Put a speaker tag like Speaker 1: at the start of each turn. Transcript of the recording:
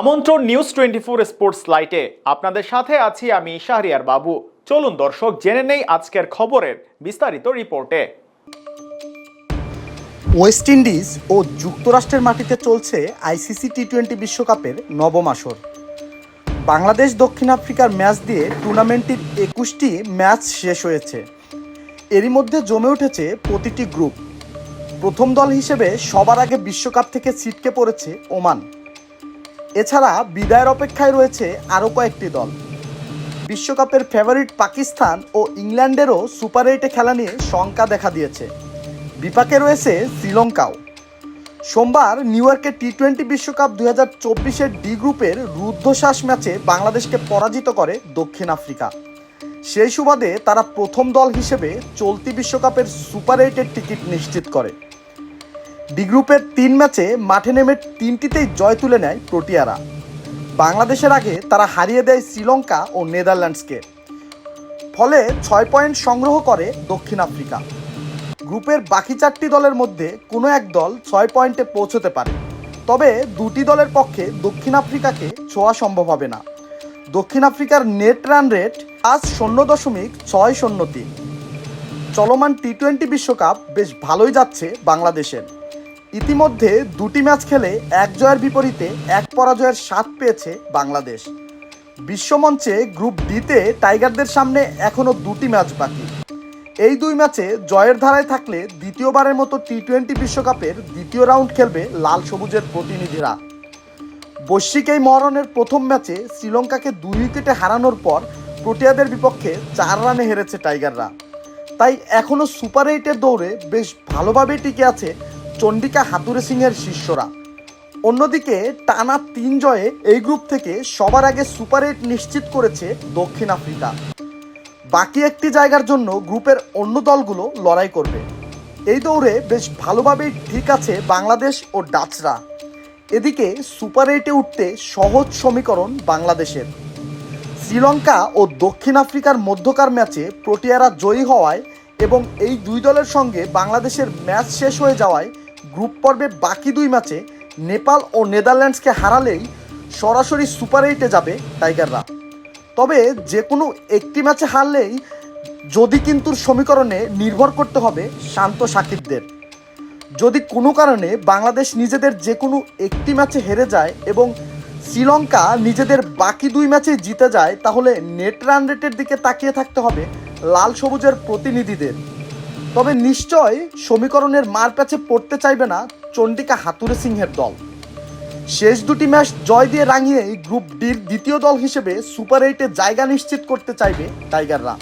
Speaker 1: আমন্ত্রণ news twenty four sports লাইটে আপনাদের সাথে আছি আমি শাহরিয়ার বাবু। চলুন দর্শক, জেনে নেই আজকের খবরের বিস্তারিত রিপোর্টে।
Speaker 2: ওয়েস্ট ইন্ডিজ ও যুক্তরাষ্ট্রের মাটিতে চলছে আইসিসি টি টোয়েন্টি বিশ্বকাপের নবম আসর। বাংলাদেশ দক্ষিণ আফ্রিকার ম্যাচ দিয়ে টুর্নামেন্টটির একুশটি ম্যাচ শেষ হয়েছে। এরই মধ্যে জমে উঠেছে প্রতিটি গ্রুপ। প্রথম দল হিসেবে সবার আগে বিশ্বকাপ থেকে ছিটকে পড়েছে ওমান। এছাড়া বিদায়ের অপেক্ষায় রয়েছে আরও কয়েকটি দল। বিশ্বকাপের ফেভারিট পাকিস্তান ও ইংল্যান্ডেরও সুপার এইটে খেলা নিয়ে শঙ্কা দেখা দিয়েছে। বিপাকে রয়েছে শ্রীলঙ্কাও। সোমবার নিউ ইয়র্কে টি টোয়েন্টি বিশ্বকাপ দুই হাজার চব্বিশের ডি গ্রুপের রুদ্ধশ্বাস ম্যাচে বাংলাদেশকে পরাজিত করে দক্ষিণ আফ্রিকা। সেই সুবাদে তারা প্রথম দল হিসেবে চলতি বিশ্বকাপের সুপার এইটের টিকিট নিশ্চিত করে। ডি গ্রুপের তিন ম্যাচে মাঠে নেমে তিনটিতেই জয় তুলে নেয় প্রোটিয়ারা। বাংলাদেশের আগে তারা হারিয়ে দেয় শ্রীলঙ্কা ও নেদারল্যান্ডসকে। ফলে ছয় পয়েন্ট সংগ্রহ করে দক্ষিণ আফ্রিকা। গ্রুপের বাকি চারটি দলের মধ্যে কোনো এক দল ছয় পয়েন্টে পৌঁছতে পারে। তবে দুটি দলের পক্ষে দক্ষিণ আফ্রিকাকে ছোঁয়া সম্ভব হবে না। দক্ষিণ আফ্রিকার নেট রান রেট আজ শূন্য দশমিক ছয় শূন্য তিন। চলমান টি টোয়েন্টি বিশ্বকাপ বেশ ভালোই যাচ্ছে বাংলাদেশের। ইতিমধ্যে দুটি ম্যাচ খেলে এক জয়ের বিপরীতে এক পরাজয়ের স্বাদ পেয়েছে বাংলাদেশ। বিশ্বমঞ্চে গ্রুপ ডিতে টাইগারদের সামনে এখনও দুটি ম্যাচ বাকি। এই দুই ম্যাচে জয়ের ধারায় থাকলে দ্বিতীয়বারের মতো টি টোয়েন্টি বিশ্বকাপের দ্বিতীয় রাউন্ড খেলবে লাল সবুজের প্রতিনিধিরা। বৈশ্বিক এই মরণের প্রথম ম্যাচে শ্রীলঙ্কাকে দুই উইকেটে হারানোর পর প্রোটিয়াদের বিপক্ষে চার রানে হেরেছে টাইগাররা। তাই এখনও সুপার এইটের দৌড়ে বেশ ভালোভাবেই টিকে আছে চন্ডিকা হাতুরে সিংয়ের শিষ্যরা। অন্যদিকে টানা তিন জয়ে এই গ্রুপ থেকে সবার আগে সুপার এইট নিশ্চিত করেছে দক্ষিণ আফ্রিকা। বাকি একটি জায়গার জন্য গ্রুপের অন্য দলগুলো লড়াই করবে। এই দৌড়ে বেশ ভালোভাবেই ঠিক আছে বাংলাদেশ ও ডাচরা। এদিকে সুপার এইটে উঠতে সহজ সমীকরণ বাংলাদেশের। শ্রীলঙ্কা ও দক্ষিণ আফ্রিকার মধ্যকার ম্যাচে প্রোটিয়ারা জয়ী হওয়ায় এবং এই দুই দলের সঙ্গে বাংলাদেশের ম্যাচ শেষ হয়ে যাওয়ায় গ্রুপ পর্বে বাকি দুই ম্যাচে নেপাল ও নেদারল্যান্ডসকে হারালেই সরাসরি সুপার এইটে যাবে টাইগাররা। তবে যে কোনো একটি ম্যাচে হারলেই যদি কিন্তু সমীকরণে নির্ভর করতে হবে শান্ত সাকিবদের। যদি কোনো কারণে বাংলাদেশ নিজেদের যে কোনো একটি ম্যাচে হেরে যায় এবং শ্রীলঙ্কা নিজেদের বাকি দুই ম্যাচে জিতে যায়, তাহলে নেট রান রেটের দিকে তাকিয়ে থাকতে হবে লাল সবুজের প্রতিনিধিদের। তবে নিশ্চয় সমীকরণের মার প্যাচে পড়তে চাইবে না চণ্ডিকা হাতুরে সিংহের দল। শেষ দুটি ম্যাচ জয় দিয়ে রাঙিয়েই গ্রুপ ডির দ্বিতীয় দল হিসেবে সুপার এইটে জায়গা নিশ্চিত করতে চাইবে টাইগাররা।